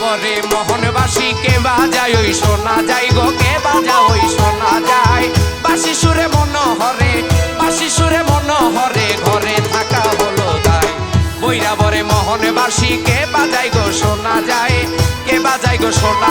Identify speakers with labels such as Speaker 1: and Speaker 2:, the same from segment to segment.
Speaker 1: বরে মোহনবাসী, কে বাজাই ওই শোনা যাই গো, কে বাজা ওই শোনা যাই। বাসি সুরে মন হরে বাসি সুরে মন হরে ঘরে থাকা হলো তাই। যায় বৈরাবরে মোহনবাসী, কে বাজাই গো শোনা যায় কে বাজাই গো শোনা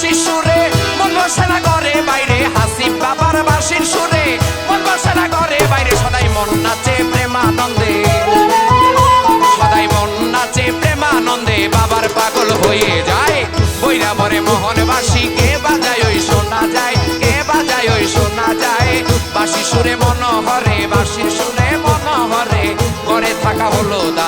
Speaker 1: বাসির সুরে মন বসে না ঘরে বাইরে। হাসিব বাবার বাসির সুরে, মন বসে না ঘরে বাইরে। সদাই মন নাচে প্রেমানন্দে। সদাই মন নাচে প্রেমানন্দে, বাবার পাগল হয়ে যায়। বইরা মরে মোহন বাসি কে বাজায় ওই শোনা যায়, কে বাজায় ওই শোনা যায়। বাসি সুরে মন হরে বাসির সুরে মন হরে ঘরে থাকা হলো দায়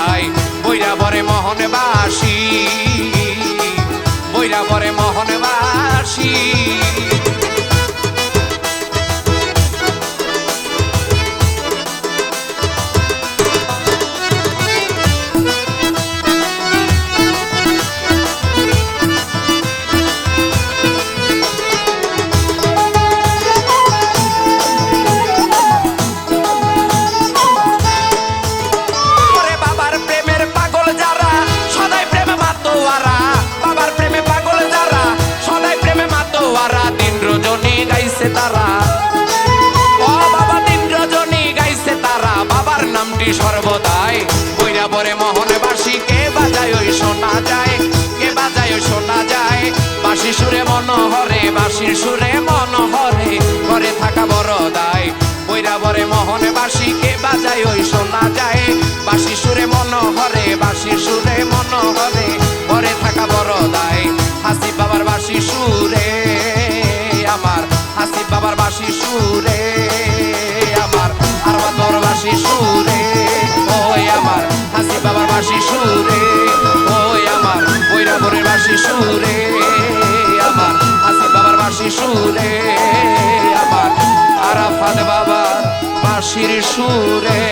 Speaker 1: সুরে মন হরে বাসির সুরে মন হরে ঘরে থাকা বড় দায়। বইরা বরে মোহনে বাসি কে বাজায়, ওই শোনা যায়। বাসি সুরে মন হরে বাসি সুরে মন হরে ঘরে থাকা বড় দায়। হাসি বাবার বাসি সুরে, আমার। হাসি বাবার বাসি সুরে, আমার। আর তোর বাসি সুরে, ওই আমার। হাসি বাবার বাসি সুরে, ওই আমার। বৈরা বরের বাসি সুরে সুরে আমার আরাফাত বাবা বাঁশির সুরে।